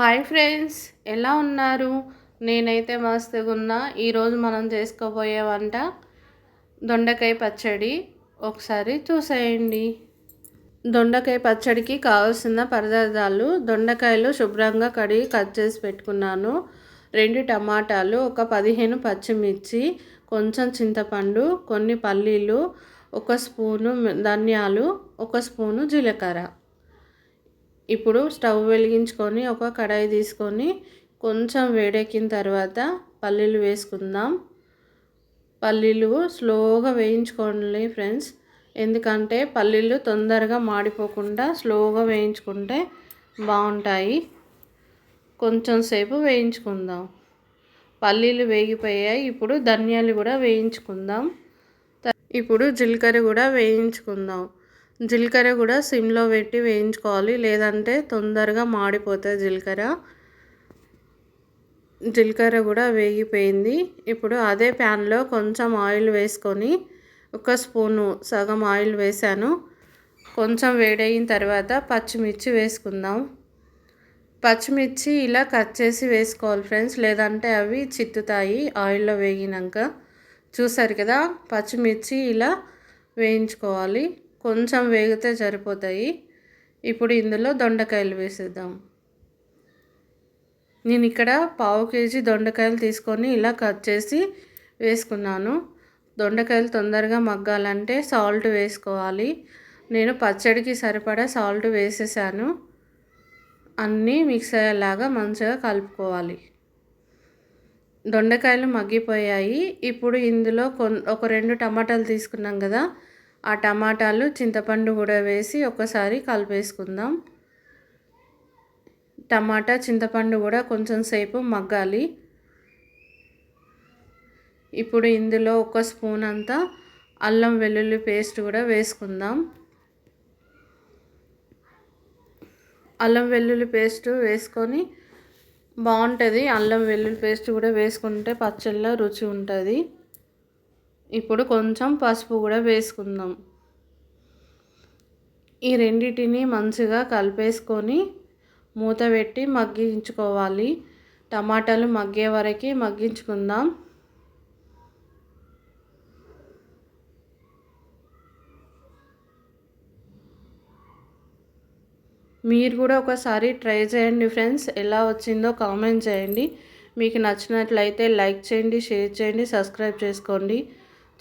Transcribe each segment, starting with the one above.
Hi friends ఎలా ఉన్నారు? నేనైతే మస్తుగా ఉన్నా ఈరోజు మనం చేసుకోబోయే వంట దొండకాయ పచ్చడి. ఒకసారి చూసేయండి. దొండకాయ పచ్చడికి కావాల్సిన పదార్థాలు దొండకాయలు శుభ్రంగా కడిగి కట్ చేసి పెట్టుకున్నాను. రెండు టమాటాలు ఒక పదిహేను పచ్చిమిర్చి కొంచెం చింతపండు కొన్ని పల్లీలు ఒక స్పూను ధనియాలు ఒక స్పూను జీలకర్ర. ఇప్పుడు స్టవ్ వెలిగించుకొని ఒక కడాయి తీసుకొని కొంచెం వేడెక్కిన తర్వాత పల్లీలు వేసుకుందాం. పల్లీలు స్లోగా వేయించుకోండి ఫ్రెండ్స్. ఎందుకంటే పల్లీలు తొందరగా మాడిపోకుండా స్లోగా వేయించుకుంటే బాగుంటాయి. కొంచెం సేపు వేయించుకుందాం. పల్లీలు వేగిపోయాయి. ఇప్పుడు ధనియాలు కూడా వేయించుకుందాం. ఇప్పుడు జీలకర్ర కూడా వేయించుకుందాం. జీలకర్ర కూడా సిమ్లో పెట్టి వేయించుకోవాలి. లేదంటే తొందరగా మాడిపోతుంది జీలకర్ర. జీలకర్ర కూడా వేగిపోయింది. ఇప్పుడు అదే ప్యాన్లో కొంచెం ఆయిల్ వేసుకొని ఒక స్పూను సగం ఆయిల్ వేసాను. కొంచెం వేడయిన తర్వాత పచ్చిమిర్చి వేసుకుందాం. పచ్చిమిర్చి ఇలా కట్ చేసి వేసుకోవాలి ఫ్రెండ్స్. లేదంటే అవి చిత్తుతాయి ఆయిల్లో వేగినాక. చూసారు కదా? పచ్చిమిర్చి ఇలా వేయించుకోవాలి. కొంచెం వేగితే సరిపోతాయి. ఇప్పుడు ఇందులో దొండకాయలు వేసేద్దాం. నేను ఇక్కడ పావు కేజీ దొండకాయలు తీసుకొని ఇలా కట్ చేసి వేసుకున్నాను. దొండకాయలు తొందరగా మగ్గాలంటే సాల్ట్ వేసుకోవాలి. నేను పచ్చడికి సరిపడా సాల్ట్ వేసేసాను. అన్నీ మిక్స్ అయ్యేలాగా మంచిగా కలుపుకోవాలి. దొండకాయలు మగ్గిపోయాయి. ఇప్పుడు ఇందులో కొన్ ఒక రెండు టమాటాలు తీసుకున్నాం కదా ఆ టమాటాలు చింతపండు కూడా వేసి ఒకసారి కలిపేసుకుందాం. టమాటా చింతపండు కూడా కొంచెం సేపు మగ్గాలి. ఇప్పుడు ఇందులో ఒక స్పూన్ అంతా అల్లం వెల్లుల్లి పేస్ట్ కూడా వేసుకుందాం. అల్లం వెల్లుల్లి పేస్ట్ వేసుకొని బాగుంటుంది. అల్లం వెల్లుల్లి పేస్ట్ కూడా వేసుకుంటే పచ్చళ్ళ రుచి ఉంటుంది. ఇప్పుడు కొంచెం పసుపు కూడా వేసుకుందాం. ఈ రెండింటిని మంచిగా కలిపేసుకొని మూత పెట్టి మగ్గించుకోవాలి. టమాటాలు మగ్గే వరకు మగ్గించుకుందాం. మీరు కూడా ఒకసారి ట్రై చేయండి ఫ్రెండ్స్. ఎలా వచ్చిందో కామెంట్ చేయండి. మీకు నచ్చినట్లయితే లైక్ చేయండి షేర్ చేయండి సబ్స్క్రైబ్ చేసుకోండి.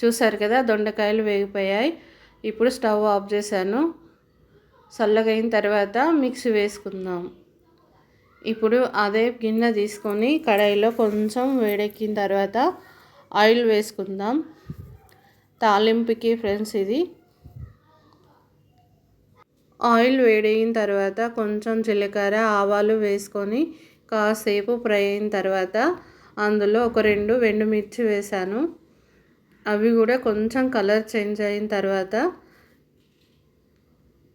చూసారు కదా దొండకాయలు వేగిపోయాయి. ఇప్పుడు స్టవ్ ఆఫ్ చేశాను. చల్లగైన తర్వాత మిక్సీ వేసుకుందాం. ఇప్పుడు అదే గిన్నె తీసుకొని కడాయిలో కొంచెం వేడెక్కిన తర్వాత ఆయిల్ వేసుకుందాం. తాలింపుకి ఫ్రెండ్స్ ఇది. ఆయిల్ వేడైన తర్వాత కొంచెం జీలకర్ర ఆవాలు వేసుకొని కాసేపు ఫ్రై అయిన తర్వాత అందులో ఒక రెండు మిర్చి వేసాను అవి కూడా కొంచెం కలర్ చేంజ్ అయిన తర్వాత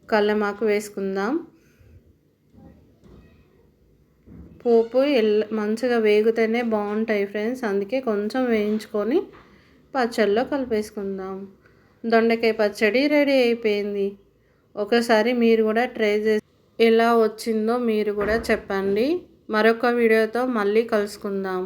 కళ్ళమాకు వేసుకుందాం. పోపు ఎల్ మంచిగా వేగితేనే బాగుంటాయి ఫ్రెండ్స్. అందుకే కొంచెం వేయించుకొని పచ్చళ్ళలో కలిపేసుకుందాం. దొండకాయ పచ్చడి రెడీ అయిపోయింది. ఒకసారి మీరు కూడా ట్రై చేసి ఎలా వచ్చిందో మీరు కూడా చెప్పండి. మరొక వీడియోతో మళ్ళీ కలుసుకుందాం.